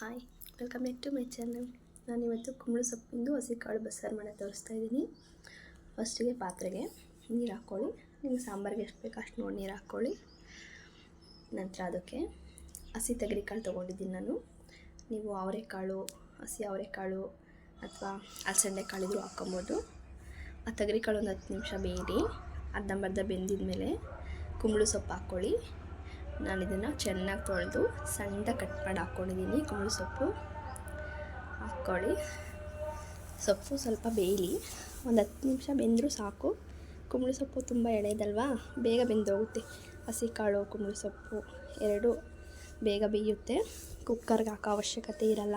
Hi welcome back to my channel ನಾನಿವತ್ತು ಕುಂಬಳ ಸೊಪ್ಪಿಂದು ಹಸಿ ಕಾಳು ಬಸ್ಸಾರು ಮಾಡೋ ತೋರಿಸ್ತಾ ಇದ್ದೀನಿ. ಫಸ್ಟಿಗೆ ಪಾತ್ರೆಗೆ ನೀರು ಹಾಕ್ಕೊಳ್ಳಿ ನಿಮಗೆ ಸಾಂಬಾರಿಗೆ ಎಷ್ಟು ಬೇಕು ಅಷ್ಟು ನೋಡಿ ನೀರು ಹಾಕ್ಕೊಳ್ಳಿ ನಂತರ ಅದಕ್ಕೆ ಹಸಿ ಕಾಳು ತೊಗೊಂಡಿದ್ದೀನಿ ನಾನು. ನೀವು ಅವರೆಕಾಳು, ಹಸಿ ಅವರೆಕಾಳು ಅಥವಾ ಅಲಸಂದೆ ಕಾಳಿದ್ರು ಹಾಕ್ಕೊಬೋದು. ಆ ಕಾಳು ಒಂದು ಹತ್ತು ನಿಮಿಷ ಬೇಯಿರಿ. ಅರ್ಧಂಬರ್ಧ ಬೆಂದಿದ ಮೇಲೆ ಕುಂಬಳ ಸೊಪ್ಪು ಹಾಕ್ಕೊಳ್ಳಿ ನಾನು ಇದನ್ನು ಚೆನ್ನಾಗಿ ತೊಳೆದು ಸಣ್ಣ ಕಟ್ ಮಾಡಿ ಹಾಕ್ಕೊಂಡಿದ್ದೀನಿ, ಕುಂಬಳ ಸೊಪ್ಪು ಹಾಕ್ಕೊಳ್ಳಿ. ಸೊಪ್ಪು ಸ್ವಲ್ಪ ಬೇಯಲಿ, ಒಂದು ಹತ್ತು ನಿಮಿಷ ಬೆಂದರೂ ಸಾಕು. ಕುಂಬಳ ಸೊಪ್ಪು ತುಂಬ ಎಳೆದಲ್ವಾ ಬೇಗ ಬೆಂದೋಗುತ್ತೆ. ಹಸಿ ಕಾಳು ಕುಂಬಳ ಸೊಪ್ಪು ಎರಡು ಬೇಗ ಬೇಯುತ್ತೆ. ಕುಕ್ಕರ್ಗೆ ಹಾಕೋ ಅವಶ್ಯಕತೆ ಇರಲ್ಲ.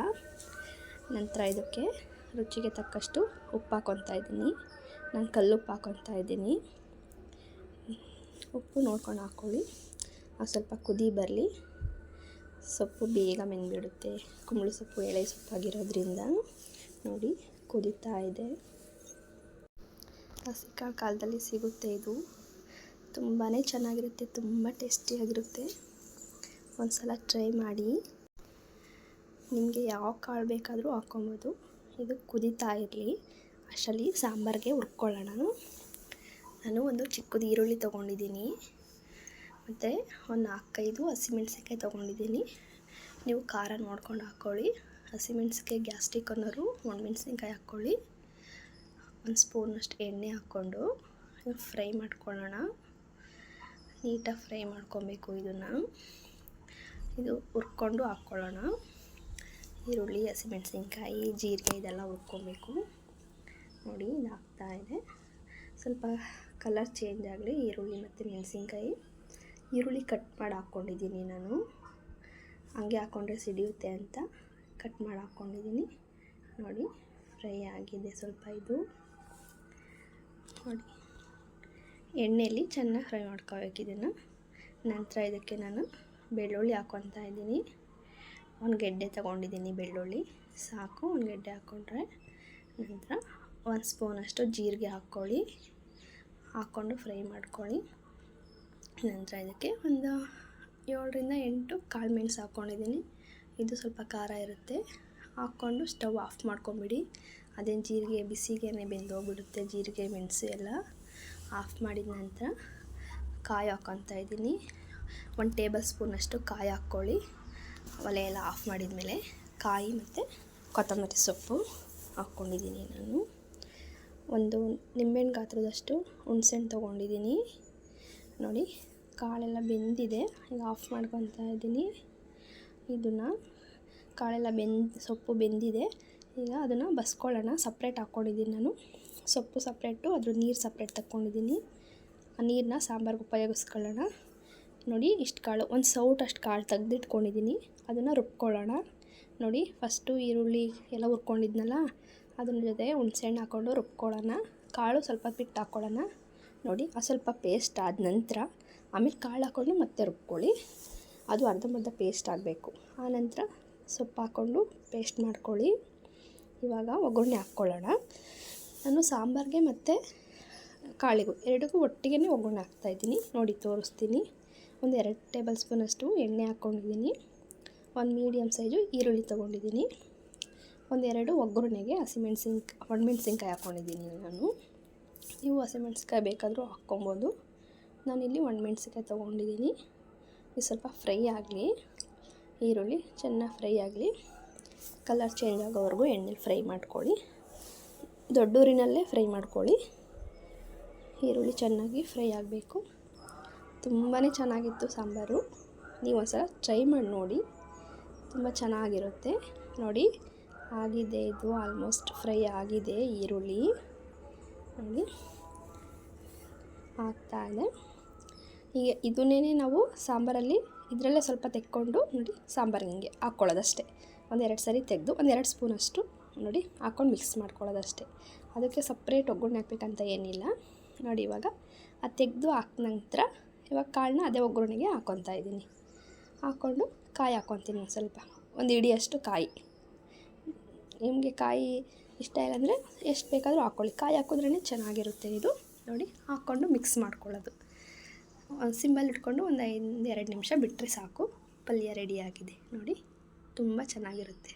ನಂತರ ಇದಕ್ಕೆ ರುಚಿಗೆ ತಕ್ಕಷ್ಟು ಉಪ್ಪು ಹಾಕ್ಕೊತಾ ಇದ್ದೀನಿ. ನಾನು ಕಲ್ಲುಪ್ಪು ಹಾಕ್ಕೊತಾ ಇದ್ದೀನಿ. ಉಪ್ಪು ನೋಡ್ಕೊಂಡು ಹಾಕ್ಕೊಳ್ಳಿ. ಸ್ವಲ್ಪ ಕುದಿ ಬರಲಿ. ಸೊಪ್ಪು ಬೇಗ ಮೆಂದ್ಬಿಡುತ್ತೆ. ಕುಂಬಳು ಸೊಪ್ಪು, ಎಳೆ ಸೊಪ್ಪಾಗಿರೋದ್ರಿಂದ ನೋಡಿ, ಕುದೀತಾ ಇದೆ. ಹಸಿಕಾಳು ಕಾಲದಲ್ಲಿ ಸಿಗುತ್ತೆ ಇದು. ತುಂಬಾ ಚೆನ್ನಾಗಿರುತ್ತೆ, ತುಂಬ ಟೇಸ್ಟಿಯಾಗಿರುತ್ತೆ. ಒಂದು ಸಲ ಟ್ರೈ ಮಾಡಿ. ನಿಮಗೆ ಯಾವ ಕಾಳು ಬೇಕಾದರೂ ಹಾಕ್ಕೊಬೋದು ಇದು ಕುದೀತಾ ಇರಲಿ. ಅಷ್ಟರಲ್ಲಿ ಸಾಂಬಾರಿಗೆ ಹುರ್ಕೊಳ್ಳೋಣ. ನಾನು ಒಂದು ಚಿಕ್ಕದು ಈರುಳ್ಳಿ ತೊಗೊಂಡಿದ್ದೀನಿ. ಮತ್ತು ಒಂದು ನಾಲ್ಕೈದು ಹಸಿಮೆಣ್ಸಿನ್ಕಾಯಿ ತೊಗೊಂಡಿದ್ದೀನಿ. ನೀವು ಖಾರ ನೋಡ್ಕೊಂಡು ಹಾಕ್ಕೊಳ್ಳಿ ಹಸಿಮೆಣ್ಸಿನ್ಕಾಯಿ ಗ್ಯಾಸ್ಟ್ರಿಕ್ ಅನ್ನೋರು ಒಣಮೆಣ್ಸಿನ್ಕಾಯಿ ಹಾಕ್ಕೊಳ್ಳಿ ಒಂದು ಸ್ಪೂನಷ್ಟು ಎಣ್ಣೆ ಹಾಕ್ಕೊಂಡು ಫ್ರೈ ಮಾಡ್ಕೊಳ್ಳೋಣ. ನೀಟಾಗಿ ಫ್ರೈ ಮಾಡ್ಕೊಬೇಕು ಇದನ್ನು. ಇದು ಹುರ್ಕೊಂಡು ಹಾಕ್ಕೊಳ್ಳೋಣ ಈರುಳ್ಳಿ, ಹಸಿಮೆಣ್ಸಿನ್ಕಾಯಿ, ಜೀರಿಗೆ ಇದೆಲ್ಲ ಹುರ್ಕೊಬೇಕು. ನೋಡಿ, ಇದು ಇದೆ. ಸ್ವಲ್ಪ ಕಲರ್ ಚೇಂಜ್ ಆಗಲಿ ಈರುಳ್ಳಿ ಮತ್ತು ಮೆಣಸಿನ್ಕಾಯಿ. ಈರುಳ್ಳಿ ಕಟ್ ಮಾಡಿ ಹಾಕ್ಕೊಂಡಿದ್ದೀನಿ ನಾನು. ಹಂಗೆ ಹಾಕ್ಕೊಂಡ್ರೆ ಸಿಡಿಯುತ್ತೆ ಅಂತ ಕಟ್ ಮಾಡಿ ಹಾಕ್ಕೊಂಡಿದ್ದೀನಿ. ನೋಡಿ, ಫ್ರೈ ಆಗಿದೆ ಸ್ವಲ್ಪ ಇದು. ನೋಡಿ, ಎಣ್ಣೆಯಲ್ಲಿ ಚೆನ್ನಾಗಿ ಫ್ರೈ ಮಾಡ್ಕೋಬೇಕು ಇದನ್ನು. ನಂತರ ಇದಕ್ಕೆ ನಾನು ಬೆಳ್ಳುಳ್ಳಿ ಹಾಕ್ಕೊತಾ ಇದ್ದೀನಿ. ಒಂದು ಗೆಡ್ಡೆ ತೊಗೊಂಡಿದ್ದೀನಿ ಬೆಳ್ಳುಳ್ಳಿ. ಸಾಕು ಒಂದು ಗೆಡ್ಡೆ ಹಾಕ್ಕೊಂಡ್ರೆ ನಂತರ ಒಂದು ಸ್ಪೂನಷ್ಟು ಜೀರಿಗೆ ಹಾಕ್ಕೊಳ್ಳಿ. ಹಾಕ್ಕೊಂಡು ಫ್ರೈ ಮಾಡ್ಕೊಳ್ಳಿ. ನಂತರ ಇದಕ್ಕೆ ಒಂದು ಏಳರಿಂದ ಎಂಟು ಕಾಳು ಮೆಣಸು ಹಾಕ್ಕೊಂಡಿದ್ದೀನಿ. ಇದು ಸ್ವಲ್ಪ ಖಾರ ಇರುತ್ತೆ. ಹಾಕ್ಕೊಂಡು ಸ್ಟವ್ ಆಫ್ ಮಾಡ್ಕೊಂಬಿಡಿ. ಅದೇನು ಜೀರಿಗೆ, ಬಿಸಿಗೆನೆ ಬೆಂದು ಹೋಗ್ಬಿಡುತ್ತೆ, ಜೀರಿಗೆ, ಮೆಣಸು ಎಲ್ಲ ಆಫ್ ಮಾಡಿದ ನಂತರ ಕಾಯಿ ಹಾಕ್ಕೊತಾ ಇದ್ದೀನಿ. ಒಂದು ಟೇಬಲ್ ಸ್ಪೂನಷ್ಟು ಕಾಯಿ ಹಾಕ್ಕೊಳ್ಳಿ. ಒಲೆ ಎಲ್ಲ ಆಫ್ ಮಾಡಿದ ಮೇಲೆ ಕಾಯಿ ಮತ್ತು ಕೊತ್ತಂಬರಿ ಸೊಪ್ಪು ಹಾಕ್ಕೊಂಡಿದ್ದೀನಿ ನಾನು. ಒಂದು ನಿಂಬೆಹಣ್ಣು ಗಾತ್ರದಷ್ಟು ಹುಣ್ಸೆಹಣ್ಣು ತೊಗೊಂಡಿದ್ದೀನಿ. ನೋಡಿ ಕಾಳೆಲ್ಲ ಬೆಂದಿದೆ, ಈಗ ಆಫ್ ಮಾಡ್ಕೊತಾ ಇದ್ದೀನಿ. ಇದನ್ನು ಕಾಳೆಲ್ಲ ಬೆಂದ, ಸೊಪ್ಪು ಬೆಂದಿದೆ. ಈಗ ಅದನ್ನು ಬಸ್ಕೊಳ್ಳೋಣ. ಸಪ್ರೇಟ್ ಹಾಕ್ಕೊಂಡಿದ್ದೀನಿ ನಾನು. ಸೊಪ್ಪು ಸಪ್ರೇಟು ಅದ್ರ ನೀರು ಸಪ್ರೇಟ್ ತಕ್ಕೊಂಡಿದ್ದೀನಿ. ಆ ನೀರನ್ನ ಸಾಂಬಾರ್ಗೆ ಉಪಯೋಗಿಸ್ಕೊಳ್ಳೋಣ. ನೋಡಿ, ಇಷ್ಟು ಕಾಳು, ಒಂದು ಸೌಟ್ ಅಷ್ಟು ಕಾಳು ತೆಗೆದಿಟ್ಕೊಂಡಿದ್ದೀನಿ. ಅದನ್ನು ರುಬ್ಕೊಳ್ಳೋಣ. ನೋಡಿ ಫಸ್ಟು ಈರುಳ್ಳಿ ಎಲ್ಲ ಹುರ್ಕೊಂಡಿದ್ನಲ್ಲ ಅದನ್ನ ಜೊತೆ ಹುಣ್ಸೆಹಣ್ಣು ಹಾಕ್ಕೊಂಡು ರುಬ್ಕೊಳ್ಳೋಣ. ಕಾಳು ಸ್ವಲ್ಪ ಬಿಟ್ಟು ಹಾಕ್ಕೊಳ್ಳೋಣ. ನೋಡಿ, ಆ ಸ್ವಲ್ಪ ಪೇಸ್ಟ್ ಆದ ನಂತರ ಆಮೇಲೆ ಕಾಳು ಹಾಕ್ಕೊಂಡು ಮತ್ತೆ ರುಬ್ಕೊಳ್ಳಿ. ಅದು ಅರ್ಧಂಬರ್ಧ ಪೇಸ್ಟ್ ಆಗಬೇಕು. ಆನಂತರ ಸೊಪ್ಪು ಹಾಕ್ಕೊಂಡು ಪೇಸ್ಟ್ ಮಾಡ್ಕೊಳ್ಳಿ. ಇವಾಗ ಒಗ್ಗರಣೆ ಹಾಕ್ಕೊಳ್ಳೋಣ. ನಾನು ಸಾಂಬಾರಿಗೆ ಮತ್ತು ಕಾಳಿಗೂ ಎರಡಕ್ಕೂ ಒಟ್ಟಿಗೆ ಒಗ್ಗರಣೆ ಹಾಕ್ತಾಯಿದ್ದೀನಿ ನೋಡಿ ತೋರಿಸ್ತೀನಿ. ಒಂದು ಎರಡು ಟೇಬಲ್ ಸ್ಪೂನಷ್ಟು ಎಣ್ಣೆ ಹಾಕ್ಕೊಂಡಿದ್ದೀನಿ. ಒಂದು ಮೀಡಿಯಮ್ ಸೈಜು ಈರುಳ್ಳಿ ತೊಗೊಂಡಿದ್ದೀನಿ. ಒಂದೆರಡು ಒಗ್ಗರಣೆಗೆ ಹಸಿಮೆಣ್ಸಿನ್ಕಾಯಿ ಒಣಮೆಣ್ಸಿನ್ಕಾಯಿ ಹಾಕ್ಕೊಂಡಿದ್ದೀನಿ ನಾನು. ನೀವು ಹಸಿಮೆಣ್ಸಿನ್ಕಾಯಿ ಬೇಕಾದರೂ ಹಾಕ್ಕೊಬೋದು. ನಾನಿಲ್ಲಿ ಮೆಣ್ಸಿನ್ಕಾಯಿ ತೊಗೊಂಡಿದ್ದೀನಿ. ಇದು ಸ್ವಲ್ಪ ಫ್ರೈ ಆಗಲಿ, ಈರುಳ್ಳಿ ಚೆನ್ನಾಗಿ ಫ್ರೈ ಆಗಲಿ. ಕಲರ್ ಚೇಂಜ್ ಆಗೋವರೆಗೂ ಎಣ್ಣೆಲಿ ಫ್ರೈ ಮಾಡ್ಕೊಳ್ಳಿ. ದೊಡ್ಡೂರಿನಲ್ಲೇ ಫ್ರೈ ಮಾಡ್ಕೊಳ್ಳಿ. ಈರುಳ್ಳಿ ಚೆನ್ನಾಗಿ ಫ್ರೈ ಆಗಬೇಕು. ತುಂಬಾ ಚೆನ್ನಾಗಿತ್ತು ಸಾಂಬಾರು. ನೀವು ಒಂದ್ಸಲ ಟ್ರೈ ಮಾಡಿ ನೋಡಿ. ತುಂಬ ಚೆನ್ನಾಗಿರುತ್ತೆ. ನೋಡಿ, ಆಗಿದೆ ಇದು ಆಲ್ಮೋಸ್ಟ್ ಫ್ರೈ ಆಗಿದೆ ಈರುಳ್ಳಿ. ನೋಡಿ ಇದೆ ಈಗ ಇದನ್ನೇ ನಾವು ಸಾಂಬಾರಲ್ಲಿ ಇದರಲ್ಲೇ ಸ್ವಲ್ಪ ತೆಕ್ಕೊಂಡು ನೋಡಿ ಸಾಂಬಾರು ಹಿಂಗೆ ಹಾಕ್ಕೊಳ್ಳೋದಷ್ಟೇ. ಒಂದೆರಡು ಸರಿ ತೆಗೆದು ಒಂದೆರಡು ಸ್ಪೂನಷ್ಟು ನೋಡಿ ಹಾಕ್ಕೊಂಡು ಮಿಕ್ಸ್ ಮಾಡ್ಕೊಳ್ಳೋದಷ್ಟೇ. ಅದಕ್ಕೆ ಸಪ್ರೇಟ್ ಒಗ್ಗರಣೆ ಹಾಕ್ಬೇಕಂತ ಏನಿಲ್ಲ. ನೋಡಿ ಇವಾಗ ಅದು ತೆಗೆದು ಹಾಕಿದ ನಂತರ ಇವಾಗ ಕಾಳನ್ನ ಅದೇ ಒಗ್ಗರಣೆಗೆ ಹಾಕ್ಕೊತಾ ಇದ್ದೀನಿ. ಹಾಕ್ಕೊಂಡು ಕಾಯಿ ಹಾಕ್ಕೊತೀನಿ ಒಂದು ಸ್ವಲ್ಪ. ಒಂದು ಇಡಿಯಷ್ಟು ಕಾಯಿ. ನಿಮಗೆ ಕಾಯಿ ಇಷ್ಟ ಇಲ್ಲ ಅಂದರೆ ಎಷ್ಟು ಬೇಕಾದರೂ ಹಾಕ್ಕೊಳ್ಳಿ. ಕಾಯಿ ಹಾಕಿದ್ರೇ ಚೆನ್ನಾಗಿರುತ್ತೆ ಇದು. ನೋಡಿ ಹಾಕ್ಕೊಂಡು ಮಿಕ್ಸ್ ಮಾಡ್ಕೊಳ್ಳೋದು. ಸಿಂಬಲ್ ಇಟ್ಕೊಂಡು ಒಂದು ಐದು ಎರಡು ನಿಮಿಷ ಬಿಟ್ಟರೆ ಸಾಕು. ಪಲ್ಯ ರೆಡಿಯಾಗಿದೆ ನೋಡಿ, ತುಂಬ ಚೆನ್ನಾಗಿರುತ್ತೆ.